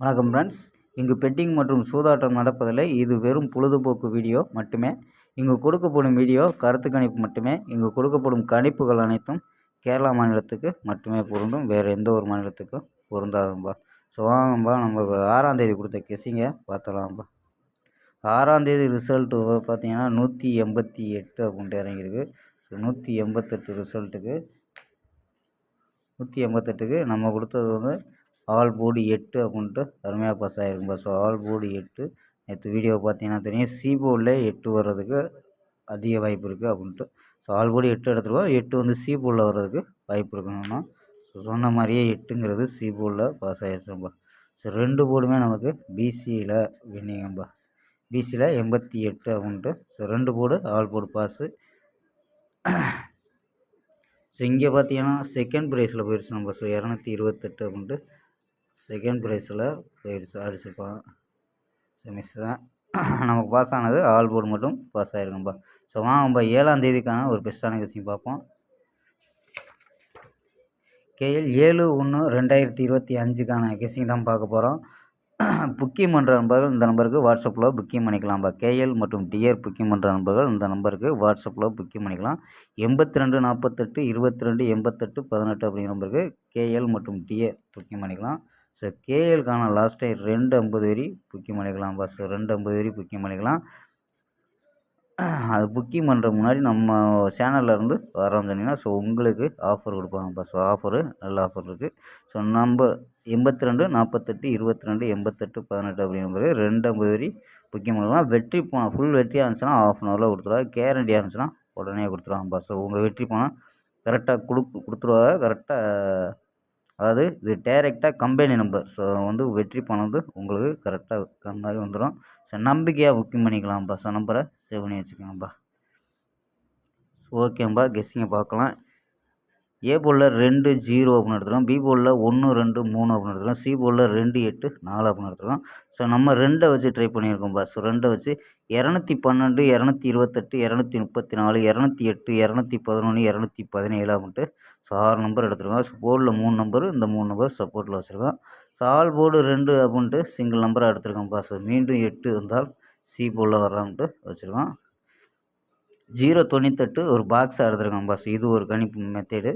வணக்கம் ஃப்ரெண்ட்ஸ் இங்கு பெட்டிங் மற்றும் சூதாட்டம் நடப்பதில்லை. இது வெறும் பொழுதுபோக்கு வீடியோ மட்டுமே. இங்கு கொடுக்கப்படும் வீடியோ கருத்து கணிப்பு மட்டுமே. இங்கு கொடுக்கப்படும் கணிப்புகள் அனைத்தும் கேரளா மாநிலத்துக்கு மட்டுமே பொருந்தும். வேறு எந்த ஒரு மாநிலத்துக்கும் பொருந்தாதும்பா ஸோ வாங்கம்பா நம்ம ஆறாம் தேதி கொடுத்த கெஸிங்க பார்த்தலாம்பா ஆறாம் தேதி ரிசல்ட்டு பார்த்தீங்கன்னா நூற்றி எண்பத்தி எட்டு அப்படின்ட்டு இறங்கியிருக்கு. ஸோ நூற்றி எண்பத்தெட்டு ரிசல்ட்டுக்கு நூற்றி எண்பத்தெட்டுக்கு நம்ம கொடுத்தது வந்து ஆல் போர்டு எட்டு அப்படின்ட்டு அருமையாக பாஸ் ஆகிருக்கும்பா ஸோ ஆல் போர்டு எட்டு. நேற்று வீடியோ பார்த்தீங்கன்னா தெரியும். சி போர்டில் எட்டு வர்றதுக்கு அதிக வாய்ப்பு இருக்குது அப்படின்ட்டு. ஸோ ஆல் போர்டு எட்டு எடுத்துருக்கோம். எட்டு வந்து சி போர்டில் வர்றதுக்கு வாய்ப்பு இருக்கணும்னா ஸோ சொன்ன மாதிரியே எட்டுங்கிறது சி போர்டில் பாஸ் ஆகிடுச்சும்பா ஸோ ரெண்டு போர்டுமே நமக்கு பிசியில் வின்னிங்கம்பா பிசியில் எண்பத்தி எட்டு அப்படின்ட்டு. ஸோ ரெண்டு board all board pass so இங்கே பார்த்தீங்கன்னா செகண்ட் ப்ரைஸில் போயிடுச்சு நம்ம ஸோ இரநூத்தி இருபத்தெட்டு அப்படின்ட்டு. செகண்ட் ப்ரைஸில் போயிடுச்சு அடிச்சுப்பான் ஸோ மிஸ் தான். நமக்கு பாஸ் ஆனது ஆல் போர்டு மட்டும் பாஸ் ஆகிருக்கும்பா ஸோ வாங்கப்பா ஏழாம் தேதிக்கான ஒரு பெஸ்ட்டான கசிங் பார்ப்போம். கேஎல் ஏழு ஒன்று ரெண்டாயிரத்தி இருபத்தி அஞ்சுக்கான கெஸிங் தான் பார்க்க போகிறோம் புக்கிங் பண்ணுற நண்பர்கள் இந்த நம்பருக்கு வாட்ஸ்அப்பில் புக்கிங் பண்ணிக்கலாம்ப்பா கேஎல் மற்றும் டிஆர் புக்கிங் பண்ணுற நண்பர்கள் இந்த நம்பருக்கு வாட்ஸ்அப்பில் புக்கிங் பண்ணிக்கலாம். எண்பத்தி ரெண்டு நாற்பத்தெட்டு இருபத்தி ரெண்டு எண்பத்தெட்டு பதினெட்டு அப்படிங்கிற நம்பருக்கு கேஎல் மற்றும் டிஏ புக்கிங் பண்ணிக்கலாம். ஸோ கேஎல்க்கான லாஸ்ட் டைம் ரெண்டு ஐம்பது வரி புக்கிங் பண்ணிக்கலாம். பஸ் ரெண்டு ஐம்பது வரி புக்கிங் பண்ணிக்கலாம். அது புக்கிங் பண்ணுற முன்னாடி நம்ம சேனலில் இருந்து வரோம் சொன்னீங்கன்னா ஸோ உங்களுக்கு ஆஃபர் கொடுப்பாங்க. பஸ் ஆஃபரு நல்ல ஆஃபர் இருக்குது ஸோ நம்ம எண்பத்தி ரெண்டு நாற்பத்தெட்டு இருபத்தி ரெண்டு எண்பத்தெட்டு பதினெட்டு அப்படிங்கிற ரெண்டு ஐம்பது வரி புக்கிங் பண்ணலாம் வெற்றி போனால் ஃபுல் வெற்றியாக இருந்துச்சுன்னா ஆஃப் அன் ஹவரில் கொடுத்துருவாங்க. கேரண்டியாக இருந்துச்சுன்னா உடனே கொடுத்துருவாங்க. பஸ் உங்கள் வெற்றி போனால் கரெக்டாக கொடுக்கு கொடுத்துருவாங்க. கரெக்டாக அதாவது இது டேரெக்டாக கம்பெனி நம்பர் ஸோ வந்து வெற்றி பணம் வந்து உங்களுக்கு கரெக்டாக மாதிரி வந்துடும் ஸோ நம்பிக்கையாக புக்கிங் பண்ணிக்கலாம்ப்பா ஸோ நம்பரை சேவ் பண்ணி வச்சுக்கோங்கப்பா ஓகேம்பா கெஸ்ஸிங்கை பார்க்கலாம். ஏ போலில் ரெண்டு ஜீரோ அப்படின்னு எடுத்துருக்கோம். பி போலில் ஒன்று ரெண்டு மூணு அப்படின்னு எடுத்துருக்கோம். சி போலில் ரெண்டு எட்டு நாலு அப்படின்னு எடுத்துருக்கோம். ஸோ நம்ம ரெண்டை வச்சு ட்ரை பண்ணியிருக்கோம்ப்பா ஸோ ரெண்டை வச்சு இரநூத்தி பன்னெண்டு இரநூத்தி இருபத்தெட்டு இரநூத்தி முப்பத்தி நாலு இரநூத்தி எட்டு இரநூத்தி பதினொன்று இரநூத்தி பதினேழு அப்படின்ட்டு ஸோ ஆறு நம்பர் எடுத்துருக்கோம். ஸோ போர்டில் மூணு நம்பர் இந்த மூணு நம்பர் சப்போர்ட்டில் வச்சுருக்கோம். ஸோ ஆல் போர்டு ரெண்டு அப்படின்ட்டு சிங்கிள் நம்பராக எடுத்துருக்கோம் பாஸ் மீண்டும் எட்டு இருந்தால் சி போலில் வர்றான்ட்டு வச்சுருக்கோம். ஜீரோ தொண்ணூத்தெட்டு ஒரு பாக்ஸாக எடுத்துருக்கோம் பாஸ் இது ஒரு கணிப்பு மெத்தேடு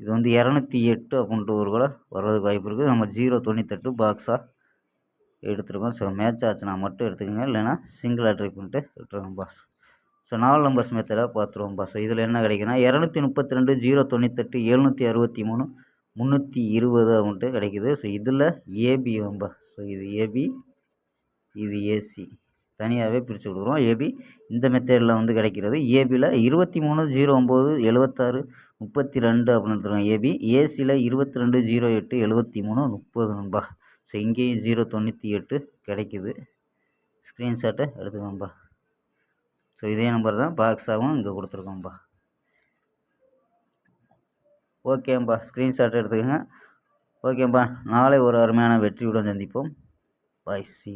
இது வந்து இரநூத்தி எட்டு அப்படின்ட்டு ஒரு கூட வர்றதுக்கு வாய்ப்பு இருக்குது. நம்ம ஜீரோ தொண்ணூத்தெட்டு பாக்ஸாக எடுத்துருக்கோம். ஸோ மேட்ச் ஆச்சுன்னா மட்டும் எடுத்துக்கோங்க. இல்லைன்னா சிங்கிளாக ட்ரை பண்ணிட்டு விட்டுருக்கோம் பாஸ் ஸோ நாலு நம்பர்ஸ் மெத்தடாக பார்த்துருவோம் ஸோ இதில் என்ன கிடைக்குன்னா இரநூத்தி முப்பத்தி ரெண்டு ஜீரோ தொண்ணூத்தெட்டு எழுநூற்றி அறுபத்தி மூணு முந்நூற்றி இருபது அப்படின்ட்டு கிடைக்குது. ஸோ இதில் ஏபி வம்பா. ஸோ இது ஏபி இது ஏசி தனியாகவே பிரித்து கொடுக்குறோம். ஏபி இந்த மெத்தேடில் வந்து கிடைக்கிறது. ஏபியில் இருபத்தி மூணு ஜீரோ ஒம்பது எழுபத்தாறு முப்பத்தி ரெண்டு அப்படின்னு எடுத்துருக்கோம் ஏபி ஏசியில் இருபத்தி ரெண்டு ஜீரோ எட்டு எழுபத்தி மூணு முப்பது நண்பா. ஸோ இங்கேயும் ஜீரோ தொண்ணூற்றி எட்டு கிடைக்குது ஸ்க்ரீன்ஷாட்டை எடுத்துக்கோம்பா. ஸோ இதே நம்பர் தான் பாக்ஸாகவும் இங்கே கொடுத்துருக்கோம்ப்பா ஓகேம்பா ஸ்க்ரீன்ஷாட் எடுத்துக்கோங்க. ஓகேம்பா நாளை ஒரு அருமையான வெற்றியுடன் சந்திப்போம். பாய் சி